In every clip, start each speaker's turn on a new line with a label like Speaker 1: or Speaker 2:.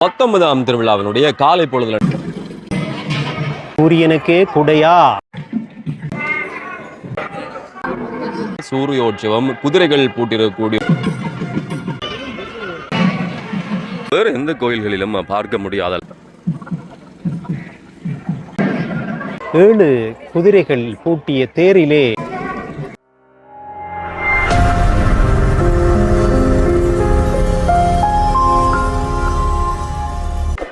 Speaker 1: பத்தொன்பதாம் திருவிழாவினுடைய காலை பொழுதுல
Speaker 2: சூரியனுக்கே குடையா?
Speaker 1: சூரியோற்சவம் குதிரைகள் பூட்டிருக்கக்கூடிய வேறு எந்த கோயில்களிலும் பார்க்க முடியாத
Speaker 2: ஏழு குதிரைகள் பூட்டிய தேரிலே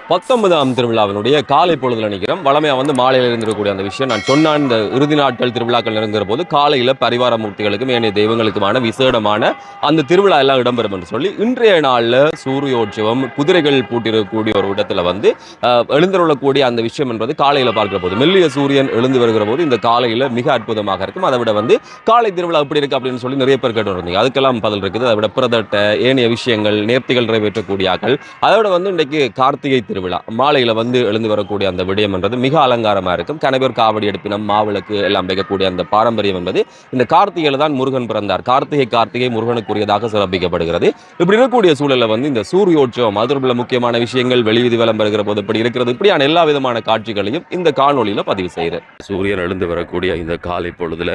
Speaker 1: பத்தொன்பதாம் திருவிழாவினுடைய காலை பொழுதுல நிற்கிறோம். வளமையா வந்து மாலையில இருந்திருக்கக்கூடிய அந்த விஷயம் நான் சொன்னான். இந்த இறுதி நாட்கள் திருவிழாக்கள் நெருங்குற போது காலையில பரிவார மூர்த்திகளுக்கும் ஏனைய தெய்வங்களுக்குமான விசேடமான அந்த திருவிழா எல்லாம் இடம்பெறும் என்று சொல்லி இன்றைய நாள்ல சூரியோற்சவம் குதிரைகள் பூட்டிருக்கக்கூடிய ஒரு இடத்துல வந்து அஹ், எழுந்தருளக்கூடிய அந்த விஷயம் என்பது காலையில பார்க்கிற போது மெல்லிய சூரியன் எழுந்து வருகிற போது இந்த காலையில மிக அற்புதமாக இருக்கும். அதை விட வந்து காலை திருவிழா எப்படி இருக்கு அப்படின்னு சொல்லி நிறைய பேர் கேட்டு இருந்தீங்க அதுக்கெல்லாம் பதில் இருக்குது. அதை விட பிரதட்ட ஏனைய விஷயங்கள் நேர்த்திகள் நிறைவேற்றக்கூடிய ஆக்கள். அதோட வந்து இன்றைக்கு கார்த்திகை திருவிழா. மாலையில வந்து எழுந்து வரக்கூடிய அந்த விடயம் என்றது மிக அலங்காரமாக இருக்கும். கனவேர் காவடி எடுப்பினம் மாவிளக்கு எல்லாம் வைக்கக்கூடிய அந்த பாரம்பரியம் என்பது இந்த கார்த்திகையில் தான் முருகன் பிறந்தார். கார்த்திகை கார்த்திகை முருகனுக்குரியதாக சிறப்பிக்கப்படுகிறது. இப்படி இருக்கக்கூடிய சூழல்ல வந்து இந்த சூரியோற்சவம் அதில் உள்ள முக்கியமான விஷயங்கள் வெளிவிதி விளம்பருகிற போது இப்படி இருக்கிறது. இப்படியான எல்லா விதமான காட்சிகளையும் இந்த காணொலியில் பதிவு செய்கிறேன். சூரியன் எழுந்து வரக்கூடிய இந்த காலை பொழுதுல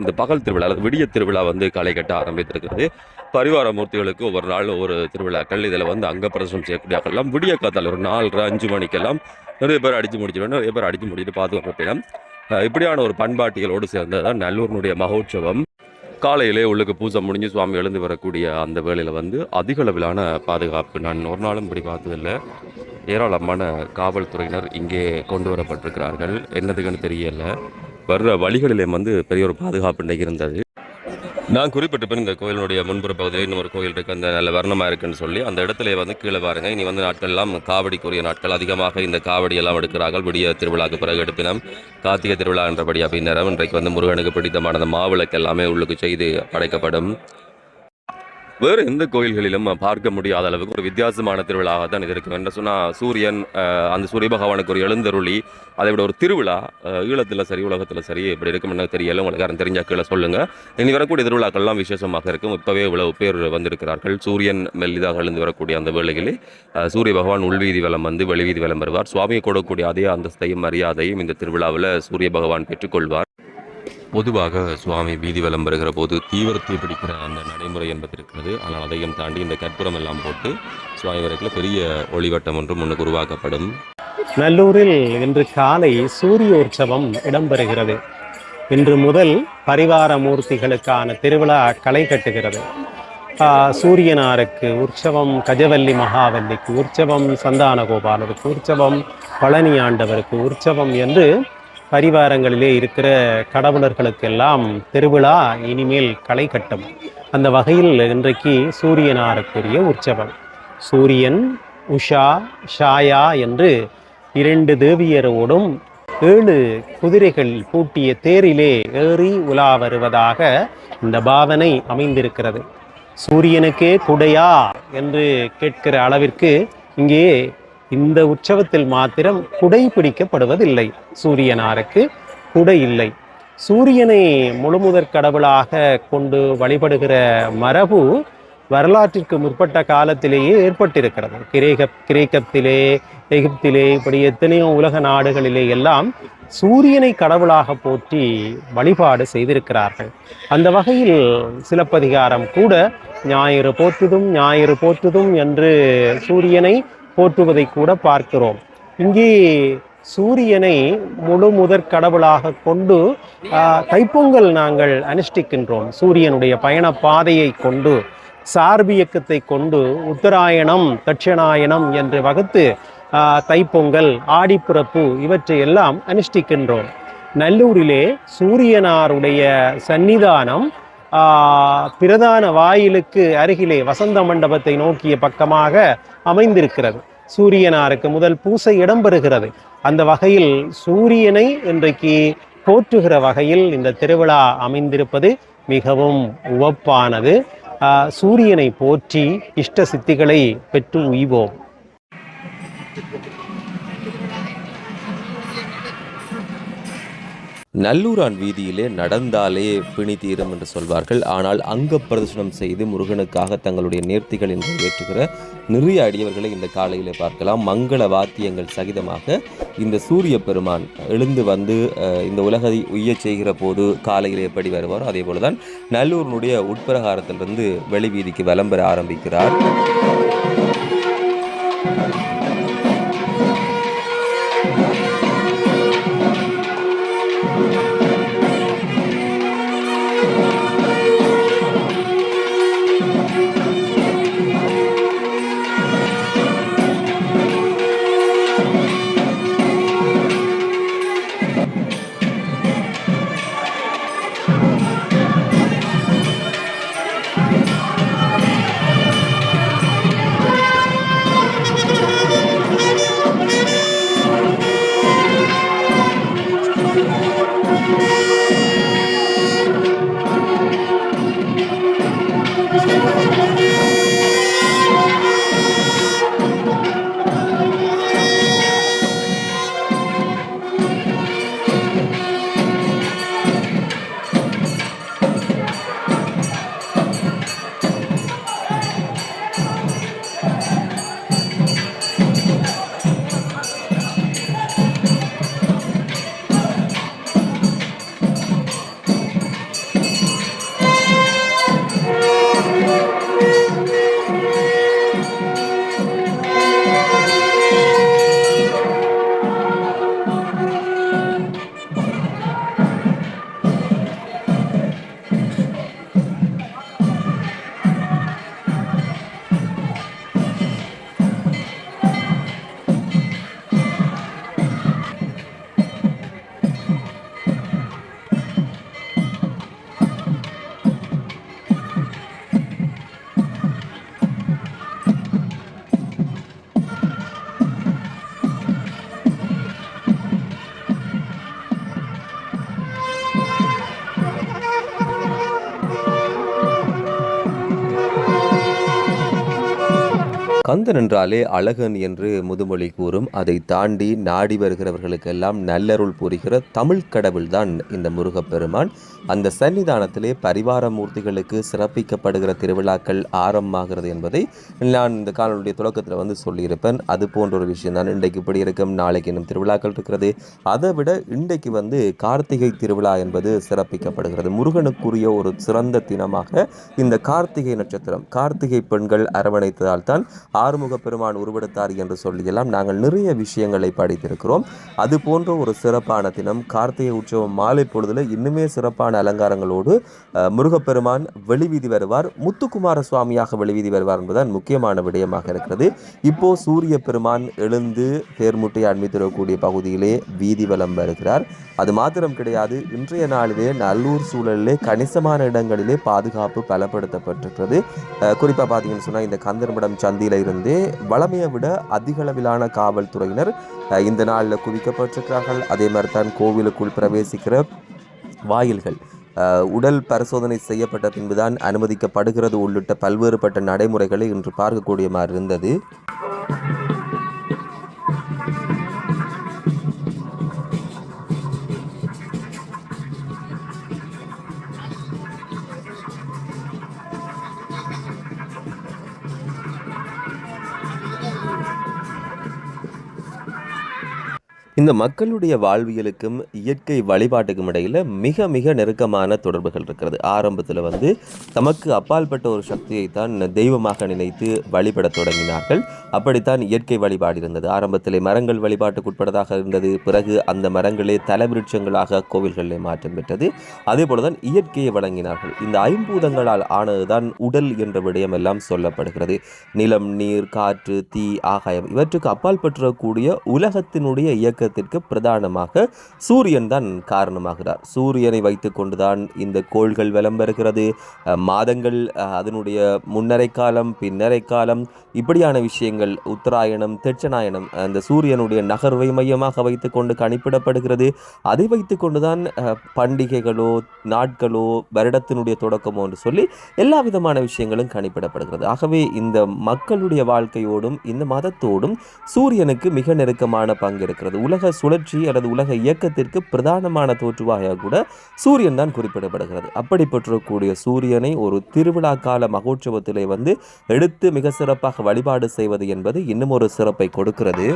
Speaker 1: இந்த பகல் திருவிழா அல்லது விடிய திருவிழா வந்து களை கட்ட ஆரம்பித்திருக்கிறது. பரிவார மூர்த்திகளுக்கு ஒவ்வொரு நாள் ஒரு திருவிழாக்கள் இதில் வந்து அங்க பிரசனம் செய்யக்கூடியவர்கள்லாம் விடிய காத்தால் ஒரு நாலரை அஞ்சு மணிக்கெல்லாம் நிறைய பேர் அடிச்சு முடிச்சிடணும் நிறைய பேர் அடிச்சு முடிச்சுட்டு பார்த்து இப்படியான ஒரு பண்பாட்டிகளோடு சேர்ந்ததான் நல்லூரினுடைய மகோற்சவம். காலையிலே உள்ளுக்கு பூஜை முடிஞ்சு சுவாமி எழுந்து வரக்கூடிய அந்த வேலையில் வந்து அதிக அளவிலான பாதுகாப்பு. நான் ஒரு நாளும் இப்படி பார்த்ததில்லை. ஏராளமான காவல்துறையினர் இங்கே கொண்டு வரப்பட்டிருக்கிறார்கள். என்னதுக்குன்னு தெரியலை. வர்ற வழிகளிலே வந்து பெரிய ஒரு பாதுகாப்பு இன்றைக்கு இருந்தது. நான் குறிப்பிட்டிருப்பேன் இந்த கோயிலுடைய முன்புற பகுதியில் இன்னும் ஒரு கோயில் இருக்குது அந்த நல்ல வர்ணமாக இருக்குன்னு சொல்லி. அந்த இடத்துல வந்து கீழே பாருங்க இனி வந்து நாட்கள்லாம் காவடிக்குரிய நாட்கள். அதிகமாக இந்த காவடி எல்லாம் எடுக்கிறார்கள். விடிய திருவிழாக்கு பிறகு எடுப்பினம் கார்த்திகை திருவிழா என்றபடி அப்படின்னரம் இன்றைக்கு வந்து முருகனுக்கு பிடித்தமான அந்த மாவிளக்கு எல்லாமே உள்ளுக்கு செய்து படைக்கப்படும். வேறு எந்த கோயில்களிலும் பார்க்க முடியாத அளவுக்கு ஒரு வித்தியாசமான திருவிழாவாக தான் இது இருக்கும். என்ன சொன்னால் சூரியன் அந்த சூரிய பகவானுக்கு ஒரு எழுந்தருளி அதை விட ஒரு திருவிழா ஈழத்தில் சரி உலகத்தில் சரி எப்படி இருக்கும்னு தெரியல உங்களுக்கு யாரும் தெரிஞ்சா கீழே சொல்லுங்கள் இனி வரக்கூடிய திருவிழாக்கள்லாம் விசேஷமாக இருக்கும். இப்போவே இவ்வளவு பேர் வந்திருக்கிறார்கள். சூரியன் மெல்லிதாக எழுந்து வரக்கூடிய அந்த வேளையிலே சூரிய பகவான் உள்வீதி வலம் வந்து வெளிவீதி வலம் வருவார். சுவாமியை கொடுக்கக்கூடிய அதே அந்தஸ்தையும் மரியாதையும் இந்த திருவிழாவில் சூரிய பகவான் பெற்றுக்கொள்வார். பொதுவாக சுவாமி வீதி வலம் வருகிற போது தீவிரத்தை பிடிக்கிற அந்த நடைமுறை என்பது இருக்கிறது ஆனால் அதையும் தாண்டி இந்த கற்பூரம் எல்லாம் போட்டு சுவாமி வரைக்கில் பெரிய ஒளிவட்டம் ஒன்று முன்னுக்கு உருவாக்கப்படும்.
Speaker 2: நல்லூரில் இன்று காலை சூரிய உற்சவம் இடம்பெறுகிறது. இன்று முதல் பரிவார மூர்த்திகளுக்கான திருவிழா களை கட்டுகிறது. சூரியனாருக்கு உற்சவம் கஜவல்லி மகாவல்லிக்கு உற்சவம் சந்தான கோபாலருக்கு உற்சவம் பழனி ஆண்டவருக்கு உற்சவம் என்று பரிவாரங்களிலே இருக்கிற கடவுளர்களுக்கெல்லாம் திருவிழா இனிமேல் களை கட்டும். அந்த வகையில் இன்றைக்கு சூரியனாருக்குரிய உற்சவம். சூரியன் உஷா ஷாயா என்று இரண்டு தேவியரோடும் ஏழு குதிரைகள் பூட்டிய தேரிலே ஏறி உலா வருவதாக இந்த பாவனை அமைந்திருக்கிறது. சூரியனுக்கே குடையா என்று கேட்கிற அளவிற்கு இங்கே இந்த உற்சவத்தில் மாத்திரம் குடை பிடிக்கப்படுவதில்லை. சூரியனாருக்கு குடை இல்லை. சூரியனை முழுமுதற் கடவுளாக கொண்டு வழிபடுகிற மரபு வரலாற்றிற்கு முற்பட்ட காலத்திலேயே ஏற்பட்டிருக்கிறது. கிரேக கிரேக்கத்திலே எகிப்திலே இப்படி எத்தனையோ உலக நாடுகளிலே எல்லாம் சூரியனை கடவுளாக போற்றி வழிபாடு செய்திருக்கிறார்கள். அந்த வகையில் சிலப்பதிகாரம் கூட ஞாயிறு போற்றுதும் ஞாயிறு போற்றுதும் என்று சூரியனை போற்றுவதை கூட பார்க்கிறோம். இங்கே சூரியனை முழு முதற் கடவுளாக கொண்டு தைப்பொங்கல் நாங்கள் அனுஷ்டிக்கின்றோம். சூரியனுடைய பயண பாதையை கொண்டு சார்பியக்கத்தை கொண்டு உத்தராயணம் தட்சிணாயணம் என்று வகுத்து தைப்பொங்கல் ஆடிப்பிறப்பு இவற்றை எல்லாம் அனுஷ்டிக்கின்றோம். நல்லூரிலே சூரியனாருடைய சன்னிதானம் பிரதான வாயிலுக்கு அருகிலே வசந்த மண்டபத்தை நோக்கிய பக்கமாக அமைந்திருக்கிறது. சூரியனாருக்கு முதல் பூசை இடம்பெறுகிறது. அந்த வகையில் சூரியனை இன்றைக்கு போற்றுகிற வகையில் இந்த திருவிழா அமைந்திருப்பது மிகவும் உவப்பானது. ஆஹ், சூரியனை போற்றி இஷ்ட சித்திகளை பெற்று உய்வோம்.
Speaker 1: நல்லூரான் வீதியிலே நடந்தாலே பிணி தீரும் என்று சொல்வார்கள். ஆனால் அங்க பிரதர்சனம் செய்து முருகனுக்காக தங்களுடைய நேர்த்திகள் என்று ஏற்றுகிற நிறைய அடியவர்களை இந்த காலையிலே பார்க்கலாம். மங்கள வாத்தியங்கள் சகிதமாக இந்த சூரிய பெருமான் எழுந்து வந்து இந்த உலகை உய்யச் செய்கிற போது காலையில் எப்படி வருவாரோ அதே போலதான் நல்லூரினுடைய உட்பிரகாரத்திலிருந்து வெளி வீதிக்கு வலம் ஆரம்பிக்கிறார். கந்தன் என்றாலே அழகன் என்று முதுமொழி கூறும். அதை தாண்டி நாடி வருகிறவர்களுக்கெல்லாம் நல்லருள் புரிகிற தமிழ் கடவுள்தான் இந்த முருகப்பெருமான். அந்த சன்னிதானத்திலே பரிவார மூர்த்திகளுக்கு சிறப்பிக்கப்படுகிற திருவிழாக்கள் ஆரம்பமாகிறது என்பதை நான் இந்த காலனுடைய தொடக்கத்தில் வந்து சொல்லியிருப்பேன். அது போன்ற ஒரு விஷயம் தான் இன்றைக்கு இப்படி இருக்கும். நாளைக்கு இன்னும் திருவிழாக்கள் இருக்கிறது. அதை விட இன்றைக்கு வந்து கார்த்திகை திருவிழா என்பது சிறப்பிக்கப்படுகிறது. முருகனுக்குரிய ஒரு சிறந்த தினமாக இந்த கார்த்திகை நட்சத்திரம் கார்த்திகை பெண்கள் அரவணைத்ததால் தான் ஆறுமுக பெருமான் உருவெடுத்தார் என்று சொல்லியெல்லாம் நாங்கள் நிறைய விஷயங்களை படித்திருக்கிறோம். அது போன்ற ஒரு சிறப்பான தினம் கார்த்திகை உற்சவம் மாலை பொழுதுல இன்னுமே சிறப்பான அலங்காரங்களோடு முருகப்பெருமான் வெளிவீதி வருவார். முத்துக்குமார சுவாமியாக வெளிவீதி வருவார் என்பதுதான் முக்கியமான விடயமாக இருக்கிறது. இப்போ சூரிய பெருமான் எழுந்து தேர்முட்டை அண்மித்திடக்கூடிய பகுதியிலே வீதி வலம் வருகிறார். அது மாத்திரம் கிடையாது இன்றைய நாளிலே நல்லூர் சூழலிலே கணிசமான இடங்களிலே பாதுகாப்பு பலப்படுத்தப்பட்டிருக்கிறது. குறிப்பாக பார்த்தீங்கன்னு சொன்னால் இந்த கந்தர்மடம் சந்தியில் இருந்தே வளமையை விட அதிக அளவிலான காவல்துறையினர் இந்த நாளில் குவிக்கப்பட்டிருக்கிறார்கள். அதே மாதிரி தான் கோவிலுக்குள் பிரவேசிக்கிற வாயில்கள் உடல் பரிசோதனை செய்யப்பட்ட பின்புதான் அனுமதிக்கப்படுகிறது உள்ளிட்ட பல்வேறுபட்ட நடைமுறைகளை இன்று பார்க்கக்கூடிய மாதிரி இருந்தது இந்த மக்களுடைய வாழ்வியலுக்கும் இயற்கை வழிபாட்டுக்கும் இடையில் மிக மிக நெருக்கமான தொடர்புகள் இருக்கிறது. ஆரம்பத்தில் வந்து தமக்கு அப்பால்பட்ட ஒரு சக்தியை தான் தெய்வமாக நினைத்து வழிபடத் தொடங்கினார்கள். அப்படித்தான் இயற்கை வழிபாடு இருந்தது. ஆரம்பத்தில் மரங்கள் வழிபாட்டுக்கு உட்பட்டதாக இருந்தது. பிறகு அந்த மரங்களே தலைவிருட்சங்களாக கோவில்களிலே மாற்றம் பெற்றது. அதே போலதான் இயற்கையை வழங்கினார்கள். இந்த ஐம்பூதங்களால் ஆனதுதான் உடல் என்ற விடயம் எல்லாம் சொல்லப்படுகிறது. நிலம் நீர் காற்று தீ ஆகாயம் இவற்றுக்கு அப்பால் பற்றக்கூடிய உலகத்தினுடைய இயக்கத்திற்கு பிரதானமாக சூரியன் தான் காரணமாகிறார். சூரியனை வைத்து கொண்டுதான் இந்த கோள்கள் வலம் மாதங்கள் அதனுடைய முன்னரை காலம் பின்னரை காலம் இப்படியான விஷயங்கள் உத்தராயணம் தெட்சநாயனம் அந்த சூரியனுடைய நகர்வை மையமாக வைத்து கொண்டு கணிப்பிடப்படுகிறது. அதை வைத்து கொண்டுதான் பண்டிகைகளோ நாட்களோ வருடத்தினுடைய தொடக்கமோ என்று சொல்லி எல்லா விதமான விஷயங்களும் கணிப்பிடப்படுகிறது. ஆகவே இந்த மக்களுடைய வாழ்க்கையோடும் இந்த மதத்தோடும் சூரியனுக்கு மிக நெருக்கமான பங்கு இருக்கிறது. உலக சுழற்சி அல்லது உலக இயக்கத்திற்கு பிரதானமான தோற்றுவாக கூட சூரியன் தான் குறிப்பிடப்படுகிறது. அப்படிப்பட்டிருக்கக்கூடிய சூரியனை ஒரு திருவிழா கால மகோற்சவத்திலே வந்து எடுத்து மிக சிறப்பாக வழிபாடு செய்வது என்பது இன்னும் ஒரு சிறப்பை கொடுக்கிறது.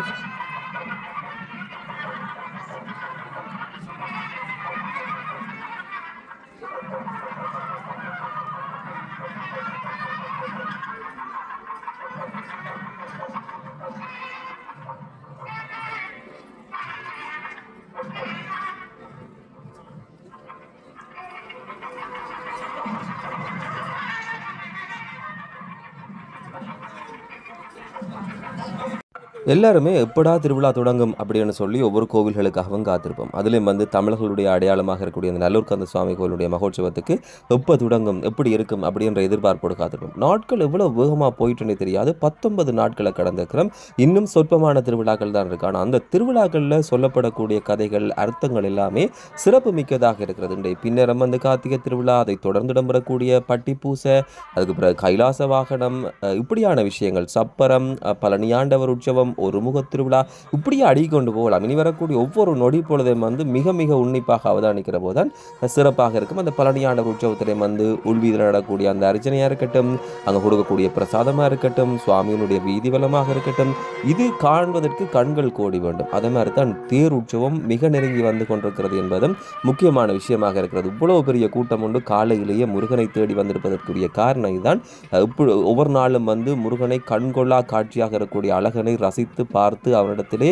Speaker 1: எல்லாருமே எப்படா திருவிழா தொடங்கும் அப்படின்னு சொல்லி ஒவ்வொரு கோவில்களுக்காகவும் காத்திருப்போம். அதுலேயும் வந்து தமிழர்களுடைய அடையாளமாக இருக்கக்கூடிய அந்த நல்லூர் கந்த சுவாமி கோவிலுடைய மகோற்சவத்துக்கு எப்போ தொடங்கும் எப்படி இருக்கும் அப்படின்ற எதிர்பார்ப்போடு காத்திருப்போம். நாட்கள் எவ்வளோ வேகமாக போயிட்டுன்னு தெரியாது. பத்தொன்பது நாட்களை கடந்திருக்கிறோம் இன்னும் சொற்பமான திருவிழாக்கள் தான் இருக்கு. ஆனால் அந்த திருவிழாக்களில் சொல்லப்படக்கூடிய கதைகள் அர்த்தங்கள் எல்லாமே சிறப்பு மிக்கதாக இருக்கிறது. இன்றைய பின்னரம் வந்து கார்த்திகை திருவிழா அதை தொடர்ந்து இடம்பெறக்கூடிய பட்டி பூசை அதுக்கு பிறகு கைலாச வாகனம் இப்படியான விஷயங்கள் சப்பரம் பழனியாண்டவர் உற்சவம் ஒரு முக திருவிழா இப்படியே அடிக்கொண்டு கொண்டு போகலாம். இனி வரக்கூடிய ஒவ்வொரு நொடி பொழுதையும் வந்து மிக மிக உன்னிப்பாக அவதானிக்கிற போதுதான் சிறப்பாக இருக்கும். அந்த பழனியாண்டவர் உற்சவத்திலையும் வந்து உள்வீதியில் நடக்கூடிய அந்த அர்ச்சனையாக இருக்கட்டும் அங்கே கொடுக்கக்கூடிய பிரசாதமாக இருக்கட்டும் சுவாமியினுடைய வீதி வளமாக இருக்கட்டும் இது காண்பதற்கு கண்கள் கோடி வேண்டும். அதே மாதிரி தான் தேர் உற்சவம் மிக நெருங்கி வந்து கொண்டிருக்கிறது என்பதும் முக்கியமான விஷயமாக இருக்கிறது. இவ்வளவு பெரிய கூட்டம் உண்டு. காலையிலேயே முருகனை தேடி வந்திருப்பதற்குரிய காரணம் இதுதான். இப்போ ஒவ்வொரு நாளும் வந்து முருகனை கண்கொள்ளா காட்சியாக இருக்கக்கூடிய அழகனை ரசி பார்த்து அவனிடத்திலே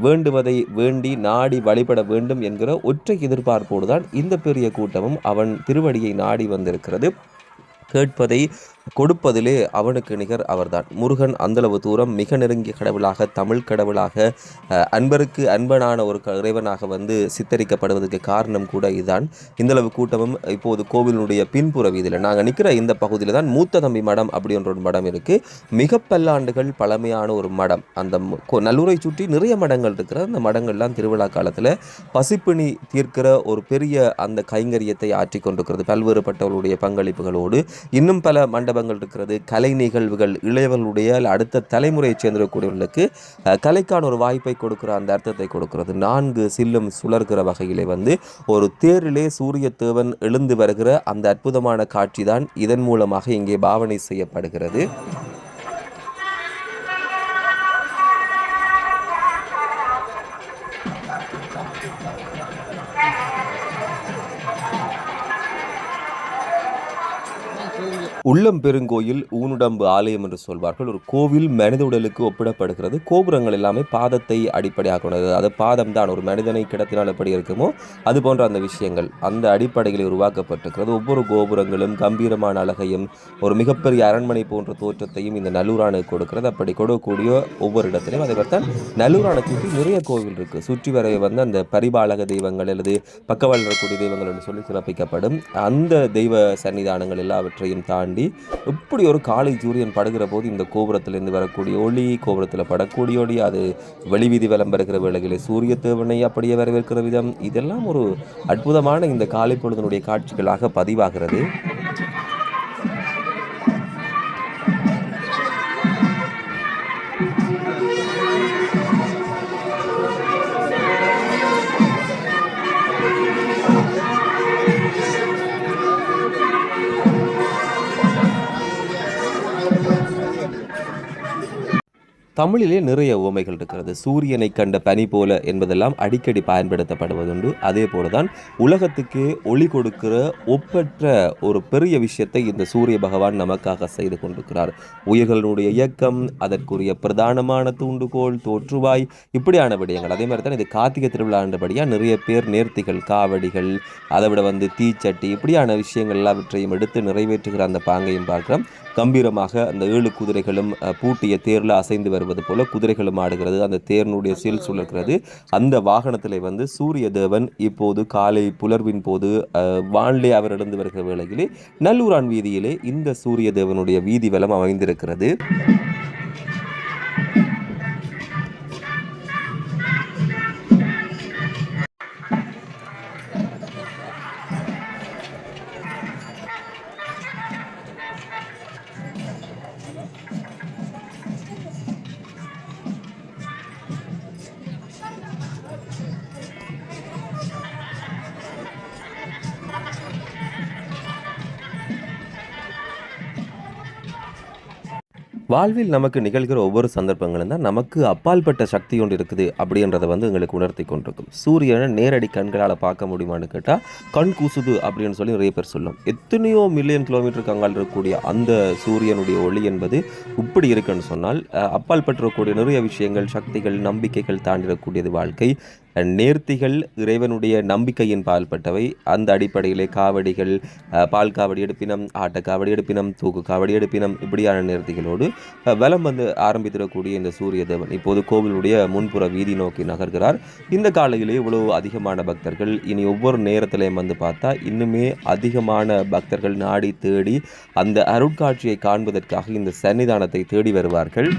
Speaker 1: வேண்டுவதை வேண்டி நாடி வழிபட வேண்டும் என்கிற ஒற்றை எதிர்பார்ப்போடு தான் இந்த பெரிய கூட்டமும் அவன் திருவடியை நாடி வந்திருக்கிறது. கேட்பதை கொடுப்பதிலே அவனுக்கு நிகர் அவர்தான். முருகன் அந்தளவு தூரம் மிக நெருங்கிய கடவுளாக தமிழ் கடவுளாக அன்பருக்கு அன்பனான ஒரு இறைவனாக வந்து சித்தரிக்கப்படுவதற்கு காரணம் கூட இதுதான். இந்தளவு கூட்டமும் இப்போது கோவிலினுடைய பின்புற வீதியில் நாங்கள் நிற்கிற இந்த பகுதியில் தான் மூத்த தம்பி மடம் அப்படின்ற ஒரு மடம் இருக்குது மிக பல்லாண்டுகள் பழமையான ஒரு மடம். அந்த நல்லூரை சுற்றி நிறைய மடங்கள் இருக்கிற அந்த மடங்கள்லாம் திருவிழா காலத்தில் பசிப்பிணி தீர்க்கிற ஒரு பெரிய அந்த கைங்கரியத்தை ஆற்றி கொண்டிருக்கிறது. பல்வேறுபட்டவர்களுடைய பங்களிப்புகளோடு. இன்னும் பல மண்ட மண்டபங்கள் இருக்கிறது கலை நிகழ்வுகள் இளையவர்களுடைய அடுத்த தலைமுறையைச் சேர்ந்திருக்கக்கூடியவர்களுக்கு கலைக்கான ஒரு வாய்ப்பை கொடுக்கிற அந்த அர்த்தத்தை கொடுக்கிறது. நான்கு சில்லும் சுழர்கிற வகையிலே வந்து ஒரு தேரிலே சூரிய தேவன் எழுந்து வருகிற அந்த அற்புதமான காட்சி தான் இதன் மூலமாக இங்கே பாவனை செய்யப்படுகிறது. உள்ளம் பெருங்கோயில் ஊனுடம்பு ஆலயம் என்று சொல்வார்கள். ஒரு கோவில் மனித உடலுக்கு ஒப்பிடப்படுகிறது. கோபுரங்கள் எல்லாமே பாதத்தை அடிப்படையாக கொண்டது. அது பாதம் தான் ஒரு மனிதனை கிடத்தினால் எப்படி இருக்குமோ அது போன்ற அந்த விஷயங்கள் அந்த அடிப்படையில் உருவாக்கப்பட்டிருக்கிறது. ஒவ்வொரு கோபுரங்களும் கம்பீரமான அழகையும் ஒரு மிகப்பெரிய அரண்மனை போன்ற தோற்றத்தையும் இந்த நல்லூரானுக்கு கொடுக்கிறது. அப்படி கொடுக்கக்கூடிய ஒவ்வொரு இடத்திலையும் அதே தான் நல்லூரானை சுற்றி நிறைய கோவில் இருக்குது சுற்றி வரைய வந்து அந்த பரிபாலக தெய்வங்கள் அல்லது பக்கவால் தெய்வங்கள் என்று சொல்லி சிறப்பிக்கப்படும். அந்த தெய்வ சன்னிதானங்கள் எல்லாவற்றையும் தாண்டி இப்படி ஒரு காலை சூரியன் படுகிற போது இந்த கோபுரத்திலிருந்து வரக்கூடிய ஒளி கோபுரத்தில் படக்கூடிய ஒளி அது வெளிவீதி வலம் பெறுகிற சூரிய தேவனை அப்படியே வரவேற்கிற விதம் இதெல்லாம் ஒரு அற்புதமான இந்த காலை பொழுதனுடைய காட்சிகளாக பதிவாகிறது. தமிழிலே நிறைய உவமைகள் இருக்கிறது. சூரியனை கண்ட பனி போல என்பதெல்லாம் அடிக்கடி பயன்படுத்தப்படுவதுண்டு. அதே போல தான் உலகத்துக்கே ஒளி கொடுக்கிற ஒப்பற்ற ஒரு பெரிய விஷயத்தை இந்த சூரிய பகவான் நமக்காக செய்து கொண்டிருக்கிறார். உயிர்களுடைய இயக்கம் அதற்குரிய பிரதானமான தூண்டுகோள் தோற்றுவாய் இப்படியான விடயங்கள். அதே மாதிரி தான் இது கார்த்திகை திருவிழான்றபடியாக நிறைய பேர் நேர்த்திகள் காவடிகள் அதை விட வந்து தீச்சட்டி இப்படியான விஷயங்கள் எல்லாவற்றையும் எடுத்து நிறைவேற்றுகிற அந்த பாங்கையும் பார்க்குறோம். கம்பீரமாக அந்த ஏழு குதிரைகளும் பூட்டிய தேரில் அசைந்து வருவது போல குதிரைகளும் ஆடுகிறது. அந்த தேரினுடைய சீல் சுழற்கிறது அந்த வாகனத்தில் வந்து சூரிய தேவன் இப்போது காலை புலர்வின் போது வானிலை வானிலே அவர் இழந்து வருகிற வேளையிலே நல்லூரான் வீதியிலே இந்த சூரிய தேவனுடைய வீதி வலம் அமைந்திருக்கிறது. வாழ்வில் நமக்கு நிகழ்கிற ஒவ்வொரு சந்தர்ப்பங்களும் தான் நமக்கு அப்பால்பட்ட சக்தி ஒன்று இருக்குது அப்படின்றத வந்து எங்களுக்கு உணர்த்தி கொண்டிருக்கும். சூரியனை நேரடி கண்களால் பார்க்க முடியுமான்னு கேட்டால் கண் கூசுது அப்படின்னு சொல்லி நிறைய பேர் சொல்லும். எத்தனையோ மில்லியன் கிலோமீட்டருக்கு அங்கால் இருக்கக்கூடிய அந்த சூரியனுடைய ஒளி என்பது இப்படி இருக்குன்னு சொன்னால் அஹ், அப்பால் நிறைய விஷயங்கள் சக்திகள் நம்பிக்கைகள் தாண்டிடக்கூடியது வாழ்க்கை. நேர்த்திகள் இறைவனுடைய நம்பிக்கையின் பால்பட்டவை. அந்த அடிப்படையிலே காவடிகள் பால் காவடி எடுப்பினம் ஆட்ட காவடி எடுப்பினம் தூக்கு காவடி எடுப்பினம் இப்படியான நேர்த்திகளோடு வலம் வந்து ஆரம்பித்திடக்கூடிய இந்த சூரிய தேவன் இப்போது கோவிலுடைய முன்புற வீதி நோக்கி நகர்கிறார். இந்த காலையிலே இவ்வளவு அதிகமான பக்தர்கள் இனி ஒவ்வொரு நேரத்திலையும் வந்து பார்த்தா இன்னுமே அதிகமான பக்தர்கள் நாடி தேடி அந்த அருட்காட்சியை காண்பதற்காக இந்த சன்னிதானத்தை தேடி வருவார்கள்.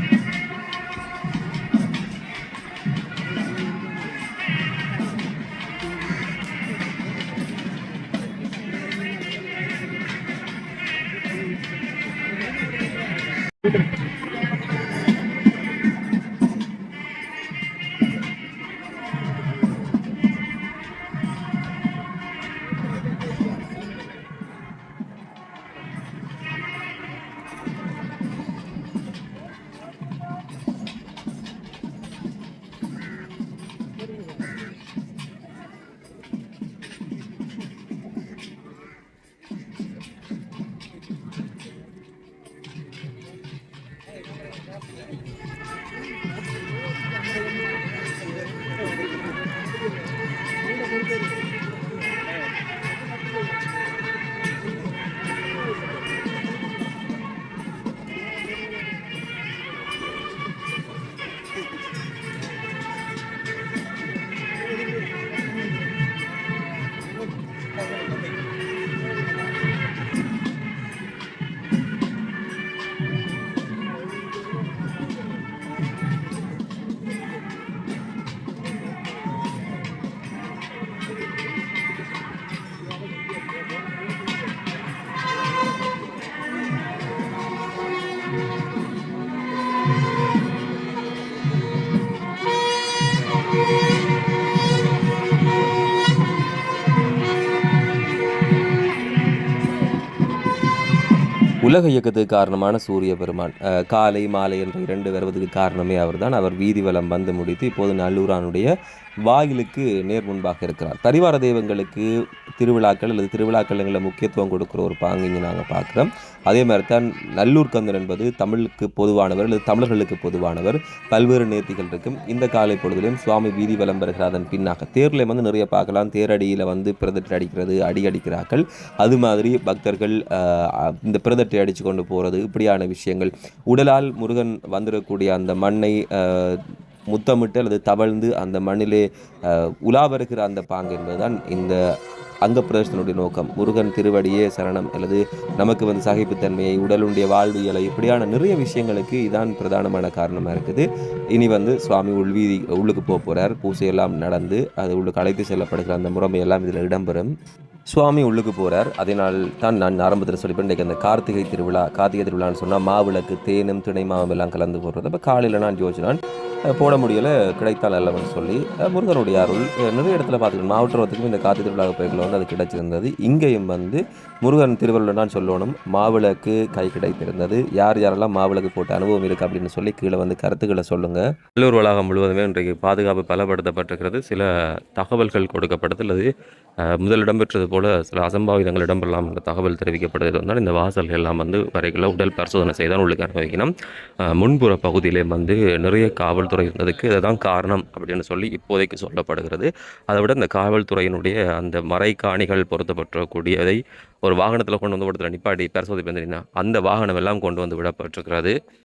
Speaker 1: உலக இயக்கத்துக்கு காரணமான சூரிய பெருமான் காலை மாலை என்ற இரண்டு வருவதற்கு காரணமே அவர்தான். அவர் வீதி வலம் வந்து முடித்து இப்போது நல்லூரானுடைய வாயிலுக்கு நேர் முன்பாக இருக்கிறார். பரிவார தெய்வங்களுக்கு திருவிழாக்கள் அல்லது திருவிழாக்களில் முக்கியத்துவம் கொடுக்குற ஒரு பாங்கு இங்கே நாங்கள் பார்க்குறோம். அதே மாதிரி தான் நல்லூர் கந்தன் என்பது தமிழுக்கு பொதுவானவர் அல்லது தமிழர்களுக்கு பொதுவானவர். பல்வேறு நேர்த்திகள் இருக்கும். இந்த காலை பொழுதிலும் சுவாமி வீதி வலம் வருகிற அதன் பின்னாக தேரில் வந்து நிறைய பார்க்கலாம். தேரடியில் வந்து பிரதட்டை அடிக்கிறது அடி அடிக்கிறார்கள். அது மாதிரி பக்தர்கள் இந்த பிரதட்டை அடித்து கொண்டு போகிறது இப்படியான விஷயங்கள். உடலால் முருகன் வந்திடக்கூடிய அந்த மண்ணை முத்தமிட்டு அல்லது தவழ்ந்து அந்த மண்ணிலே ஆஹ், உலா வருகிற அந்த பாங்கு என்பதுதான் இந்த அங்க பிரதேசத்தினுடைய நோக்கம். முருகன் திருவடியே சரணம். அல்லது நமக்கு வந்து சகிப்புத்தன்மையை உடலுடைய வாழ்வியலை இப்படியான நிறைய விஷயங்களுக்கு இதான் பிரதானமான காரணமாக இருக்குது. இனி வந்து சுவாமி உள்வீதி உள்ளுக்கு போக போகிறார் பூசையெல்லாம் நடந்து அது உள்ளுக்கு அழைத்து செல்லப்படுகிற அந்த முறைமையெல்லாம் இதில் இடம்பெறும். சுவாமி உள்ளுக்கு போகிறார் அதனால் தான் நான் ஆரம்பத்தில் சொல்லிப்பேன் இன்றைக்கு அந்த கார்த்திகை திருவிழா கார்த்திகை திருவிழான்னு சொன்னால் மாவிளக்கு தேனும் திணை மாவும் எல்லாம் கலந்து போடுறது. அப்போ காலையில் நான் யோசினான் போட முடியலை கிடைத்தால் அல்லவன் சொல்லி முருகனுடைய அருள் நிறைய இடத்துல பார்த்துக்கணும். மாவட்டத்துக்கும் இந்த கார்த்திகை திருவிழா பயிர்களை வந்து அது கிடைச்சிருந்தது. இங்கேயும் வந்து முருகன் திருவள்ளுவர் தான் சொல்லணும் மாவிளக்கு கை கிடைத்திருந்தது. யார் யாரெல்லாம் மாவிளக்கு போட்ட அனுபவம் இருக்குது அப்படின்னு சொல்லி கீழே வந்து கருத்துக்களை சொல்லுங்கள் நல்லூர் வளாகம் முழுவதுமே இன்றைக்கு பாதுகாப்பு பலப்படுத்தப்பட்டிருக்கிறது. சில தகவல்கள் கொடுக்கப்பட்டது. அல்லது முதலிடம் பெற்றது போல சில அசம்பாவிதங்கள் இடம்பெறலாம் என்ற தகவல் தெரிவிக்கப்பட்டது வந்தால் இந்த வாசல்கள் எல்லாம் வந்து வரைகளை உடல் பரிசோதனை செய்தால் உள்ளுக்கு அனுபவிக்கணும் முன்புற பகுதியிலே வந்து நிறைய காவல்துறை இருந்ததுக்கு இதுதான் காரணம் அப்படின்னு சொல்லி இப்போதைக்கு சொல்லப்படுகிறது. அதை விட இந்த காவல்துறையினுடைய அந்த மறைக்காணிகள் பொருத்தப்பட்டக்கூடியதை ஒரு வாகனத்தில் கொண்டு வந்து இடத்துல நிப்பாட்டி பரிசோதிப்பு அந்த வாகனம் எல்லாம் கொண்டு வந்து விடப்பட்டிருக்கிறது.